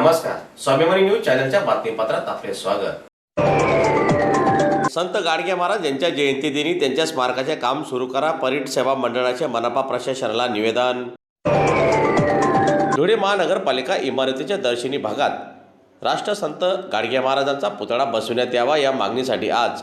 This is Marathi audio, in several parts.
नमस्कार स्वाभिमानी न्यूज चॅनलच्या बातमीपत्रात आपले स्वागत. संत गाडगे महाराज यांच्या जयंतीदिनी त्यांच्या स्मारकाचे काम सुरू करा परीट सेवा मंडळाचे मनपा प्रशासनाला निवेदन. धुळे महानगरपालिका इमारतीच्या दर्शनी भागात राष्ट्रसंत गाडगे महाराजांचा पुतळा बसवण्यात यावा या मागणीसाठी आज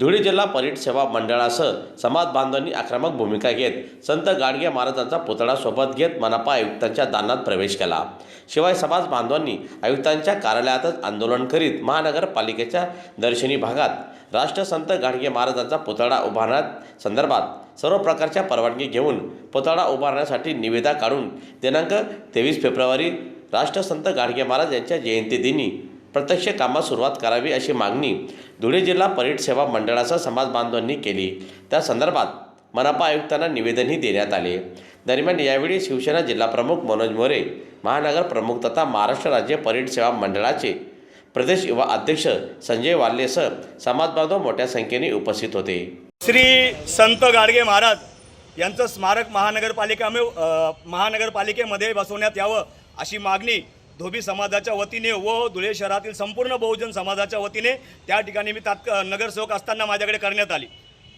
धुळे जिल्हा परीट सेवा मंडळासह समाज बांधवांनी आक्रमक भूमिका घेत संत गाडगे महाराजांचा पुतळा सोबत घेत मनपा आयुक्तांच्या दानात प्रवेश केला. शिवाय समाज बांधवांनी आयुक्तांच्या कार्यालयातच आंदोलन करीत महानगरपालिकेच्या दर्शनी भागात राष्ट्रसंत गाडगे महाराजांचा पुतळा उभारण्यात संदर्भात सर्व प्रकारच्या परवानगी घेऊन पुतळा उभारण्यासाठी निविदा काढून दिनांक तेवीस फेब्रुवारी राष्ट्रसंत गाडगे महाराज यांच्या जयंतीदिनी प्रत्यक्ष कामास सुरुवात करावी अशी मागणी धुळे जिल्हा परीट सेवा मंडळासह समाज बांधवांनी केली. त्या संदर्भात मनपा आयुक्तांना निवेदनही देण्यात आले. दरम्यान यावेळी शिवसेना जिल्हाप्रमुख मनोज मोरे महानगर प्रमुख तथा महाराष्ट्र राज्य परीट सेवा मंडळाचे प्रदेश युवा अध्यक्ष संजय वाल्लेसह समाज बांधव मोठ्या संख्येने उपस्थित होते. श्री संत गाडगे महाराज यांचं स्मारक महानगरपालिका महानगरपालिकेमध्ये बसवण्यात यावं अशी मागणी धोबी समाजाच्या वतीने व धुळे शहरातील संपूर्ण बहुजन समाजाच्या वतीने त्या ठिकाणी मी तात्क नगरसेवक असताना माझ्याकडे करण्यात आली.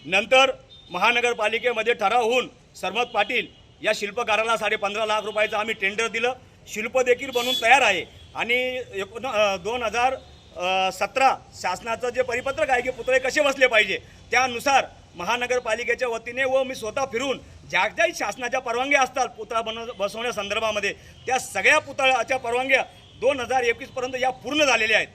नंतर महानगरपालिकेमध्ये ठराव होऊन सरमत पाटील या शिल्पकाराला साडे पंधरा लाख रुपयाचं आम्ही टेंडर दिलं. शिल्प देखील बनवून तयार आहे. आणि एकोण दोन हजार सतरा शासनाचं जे परिपत्रक आहे की पुतळे कसे बसले पाहिजे त्यानुसार महानगरपालिकेच्या वतीने व मी स्वतः फिरून ज्या ज्या शासनाच्या परवानग्या असतात पुतळा बनव बसवण्यासंदर्भामध्ये त्या सगळ्या पुतळ्याच्या परवानग्या दोन हजार एकवीसपर्यंत या पूर्ण झालेल्या आहेत.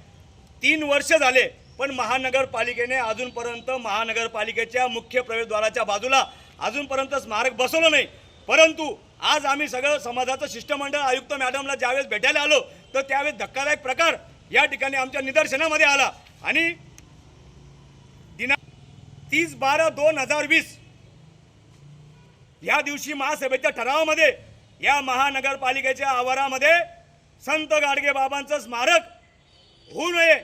तीन वर्ष झाले पण महानगरपालिकेने अजूनपर्यंत महानगरपालिकेच्या मुख्य प्रवेशद्वाराच्या बाजूला अजूनपर्यंत स्मारक बसवलं नाही. परंतु आज आम्ही सगळं समाजाचं शिष्टमंडळ आयुक्त मॅडमला ज्यावेळेस भेटायला आलो तर त्यावेळेस धक्कादायक प्रकार या ठिकाणी आमच्या निदर्शनामध्ये आला. आणि तीस बारा दोन हजार वीस. या दिवशी महासभेच्या ठरावामध्ये या महानगरपालिकेच्या आवारामध्ये संत गाडगे बाबांचं स्मारक होऊ नये.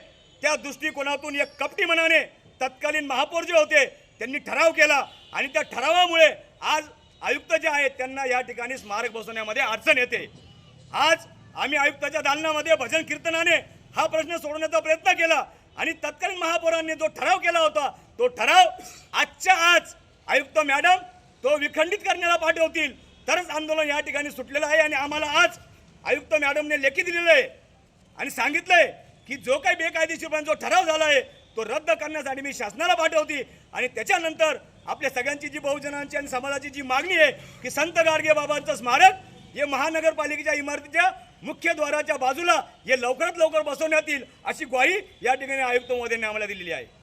त्या दृष्टिकोनातून एक कपटी मनाने तत्कालीन महापौर जे होते त्यांनी ठराव केला आणि त्या ठरावामुळे आज आयुक्त जे आहेत त्यांना या ठिकाणी स्मारक बसवण्यामध्ये अडचण येते. आज आम्ही आयुक्ताच्या दालनामध्ये भजन कीर्तनाने हा प्रश्न सोडवण्याचा प्रयत्न केला. आणि तत्कालीन महापौरांनी जो ठराव केला होता तो ठराव आजच्या आज आयुक्त मॅडम तो विखंडित करण्याला पाठवतील तरच आंदोलन या ठिकाणी सुटलेलं आहे आणि आम्हाला आज आयुक्त मॅडमने लेखी दिलेलं आहे आणि सांगितलंय की जो काही बेकायदेशीरपणे जो ठराव झाला आहे तो रद्द करण्यासाठी मी शासनाला पाठवते आणि त्याच्यानंतर आपल्या सगळ्यांची जी बहुजनांची आणि समाजाची जी मागणी आहे की संत गाडगे बाबांचं स्मारक हे महानगरपालिकेच्या इमारतीच्या मुख्य द्वाराच्या बाजूला हे लवकरात लवकर बसवण्यात येईल अशी ग्वाही या ठिकाणी आयुक्त महोदयांनी आम्हाला दिलेली आहे.